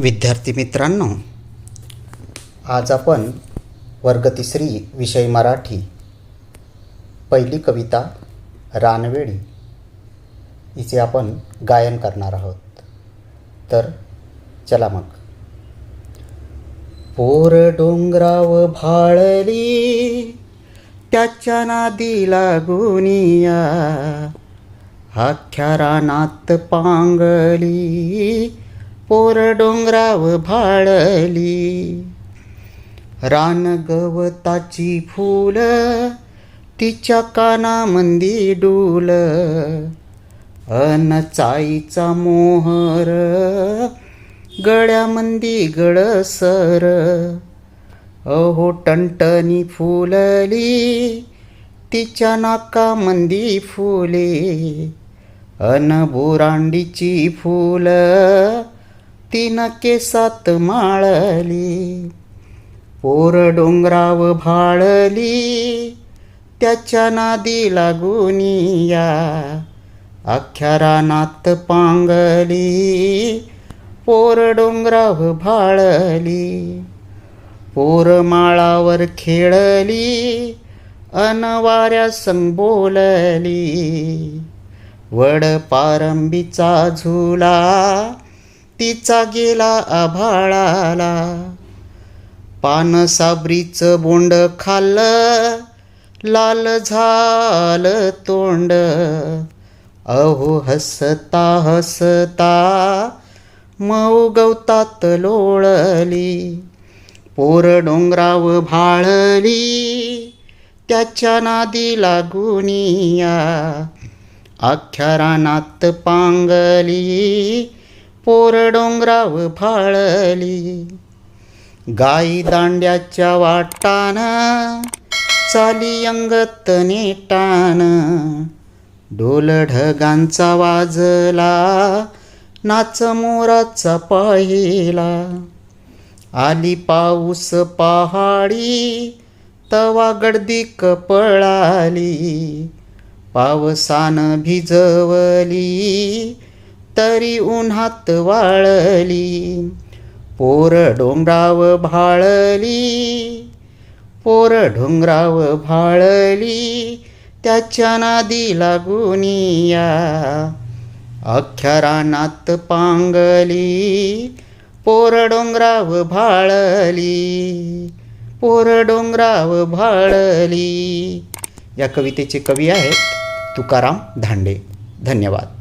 विद्यार्थी मित्रांनो आज आपण वर्ग तिसरी विषय मराठी पहिली कविता रानवेळी हिचे आपण गायन करणार आहोत. तर चला मग. पोर डोंगराव भाळली त्याच्या नादी लागुनिया अख्ख्या रानात पांगली पोर डोंगराव भाळली. रान गवताची फूल तिच्या कानामंदी डूल. अनचाईचा मोहर गळ्यामंदी गळसर. अहो टणटणी फुलली तिच्या नाकामंदी फुले. अन बुरांडीची फुल तीन केसात माळली पोर डोंगराव भाळली त्याच्या नादी लागुनिया अख्ख्या रानात पांगली पोर डोंगराव भाळली पोर माळावर खेळली अनवाऱ्या संग बोलली वड पारंबीचा झुला तिचा गेला आभाळाला. पान साबरीचं बोंड खाल्लं लाल झालं तोंड. अहो हसता हसता मऊ गवतात लोळली. पोर डोंगराव भाळली त्याच्या नादी लागुनिया अख्ख्या रानात पांगली पोर डोंगराव फाळली. गाई दांड्याच्या वाटान चाली अंगत नेटान ढोलढगांचा वाजला नाच मोराचा पाहिला. आली पाऊस पहाडी तवा गर्दी कपळाली पावसानं भिजवली तरी उन्हात वाळली. पोर डोंगराव भाळली. पोर डोंगराव भाळली. त्याच्या नादी लागुनिया अख्ख्या रानात पांगली. पोर डोंगराव भाळली. पोर डोंगराव भाळली. या कवितेचे कवी आहेत तुकाराम धांडे. धन्यवाद.